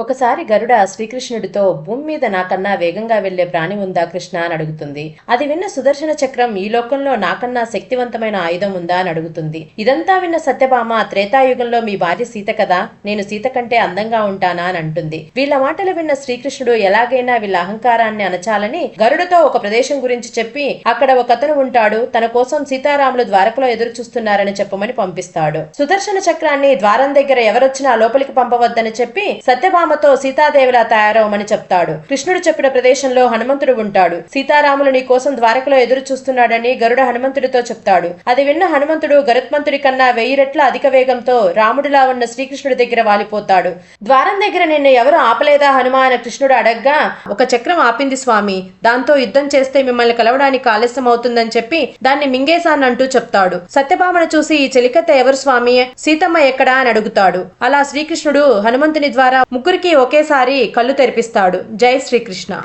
ఒకసారి గరుడ శ్రీకృష్ణుడితో భూమి మీద నాకన్నా వేగంగా వెళ్ళే ప్రాణి ఉందా కృష్ణ? అని అడుగుతుంది. అది విన్న సుదర్శన చక్రం ఈ లోకంలో నాకన్నా శక్తివంతమైన ఆయుధం ఉందా? అని అడుగుతుంది. ఇదంతా విన్న సత్యభామ త్రేతాయుగంలో మీ భార్య సీత కదా నేను సీత కంటే అందంగా ఉంటానా? అని అంటుంది. వీళ్ళ మాటలు విన్న శ్రీకృష్ణుడు ఎలాగైనా వీళ్ళ అహంకారాన్ని అనచాలని గరుడతో ఒక ప్రదేశం గురించి చెప్పి అక్కడ ఒక అతను ఉంటాడు తన కోసం సీతారాములు ద్వారకలో ఎదురు చూస్తున్నారని చెప్పమని పంపిస్తాడు. సుదర్శన చక్రాన్ని ద్వారం దగ్గర ఎవరొచ్చినా లోపలికి పంపవద్దని చెప్పి సత్యభామ సత్యభామతో సీతాదేవిలా తయారవమని చెప్తాడు. కృష్ణుడు చెప్పిన ప్రదేశంలో హనుమంతుడు ఉంటాడు. సీతారాములు నీ కోసం ద్వారకలో ఎదురు చూస్తున్నాడని గరుడ హనుమంతుడితో చెప్తాడు. అది విన్న హనుమంతుడు గరుత్మంతుడి కన్నా వెయ్యి రెట్ల అధిక వేగంతో రాముడిలా ఉన్న శ్రీకృష్ణుడి దగ్గర వాలిపోతాడు. ద్వారం దగ్గర నిన్ను ఎవరు ఆపలేదా హనుమా అని కృష్ణుడు అడగ్గా ఒక చక్రం ఆపింది స్వామి. దాంతో యుద్ధం చేస్తే మిమ్మల్ని కలవడానికి ఆలస్యం అవుతుందని చెప్పి దాన్ని మింగేశానంటూ చెప్తాడు. సత్యభామను చూసి ఈ చెలికత్త ఎవరు స్వామి? సీతమ్మ ఎక్కడా అని అడుగుతాడు. అలా శ్రీకృష్ణుడు హనుమంతుని ద్వారా ముగ్గురికి ఒకేసారి కళ్ళు తెరిపిస్తాడు. జై శ్రీకృష్ణ.